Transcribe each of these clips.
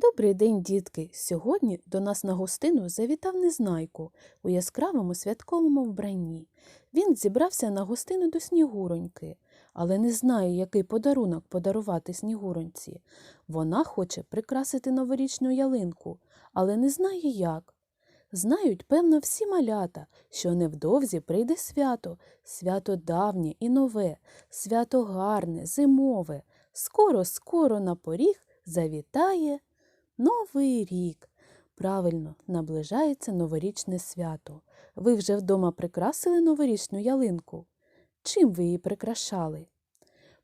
Добрий день, дітки! Сьогодні до нас на гостину завітав Незнайко у яскравому святковому вбранні. Він зібрався на гостину до Снігуроньки, але не знає, який подарунок подарувати Снігуроньці. Вона хоче прикрасити новорічну ялинку, але не знає як. Знають, певно, всі малята, що невдовзі прийде свято, свято давнє і нове, свято гарне, зимове. Скоро, скоро на поріг завітає Новий рік. Правильно, наближається новорічне свято. Ви вже вдома прикрасили новорічну ялинку? Чим ви її прикрашали?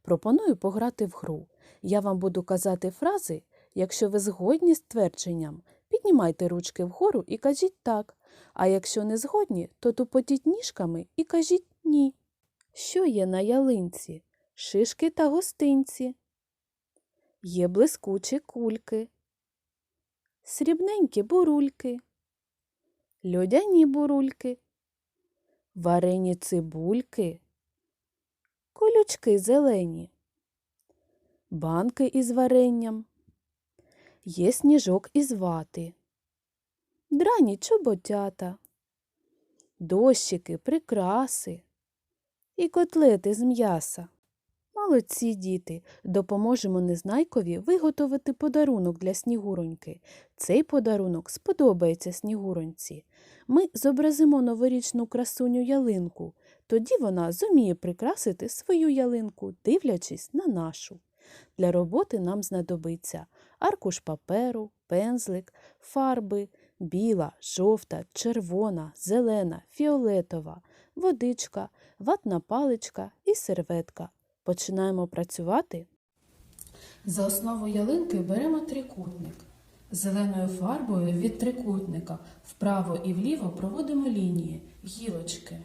Пропоную пограти в гру. Я вам буду казати фрази. Якщо ви згодні з твердженням, піднімайте ручки вгору і кажіть так. А якщо не згодні, то тупотіть ніжками і кажіть ні. Що є на ялинці? Шишки та гостинці. Є блискучі кульки срібненькі бурульки, льодяні бурульки, варені цибульки, колючки зелені, банки із варенням, є сніжок із вати, драні чоботята, дощики, прикраси і котлети з м'яса. Молодці діти, допоможемо Незнайкові виготовити подарунок для Снігуроньки. Цей подарунок сподобається Снігуроньці. Ми зобразимо новорічну красуню ялинку, тоді вона зуміє прикрасити свою ялинку, дивлячись на нашу. Для роботи нам знадобиться аркуш паперу, пензлик, фарби, біла, жовта, червона, зелена, фіолетова, водичка, ватна паличка і серветка. Починаємо працювати. За основу ялинки беремо трикутник. Зеленою фарбою від трикутника вправо і вліво проводимо лінії, гілочки.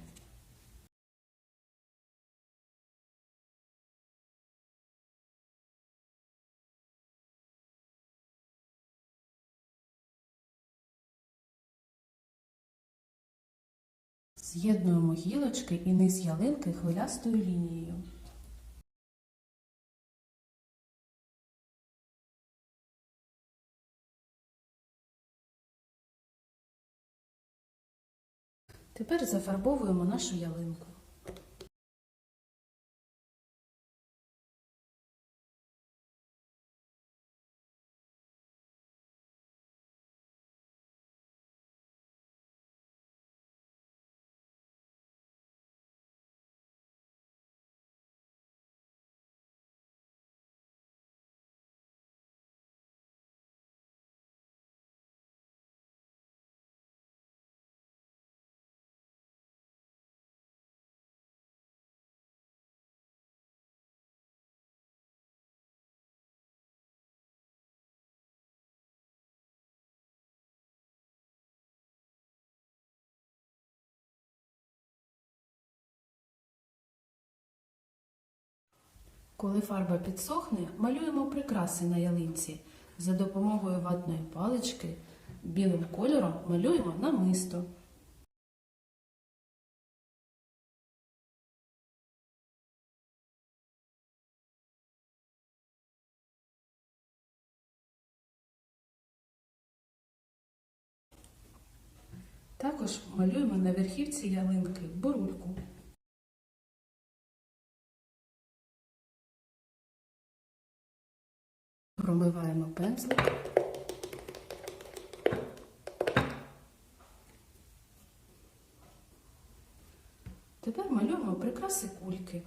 З'єднуємо гілочки і низ ялинки хвилястою лінією. Тепер зафарбовуємо нашу ялинку. Коли фарба підсохне, малюємо прикраси на ялинці. За допомогою ватної палички білим кольором малюємо намисто. Також малюємо на верхівці ялинки бурульку. Промиваємо пензлик. Тепер малюємо прикраси кульки.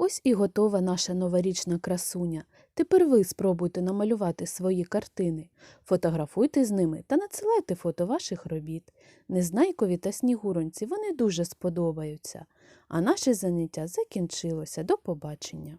Ось і готова наша новорічна красуня. Тепер ви спробуйте намалювати свої картини. Фотографуйте з ними та надсилайте фото ваших робіт. Незнайкові та снігуронці вони дуже сподобаються. А наше заняття закінчилося. До побачення!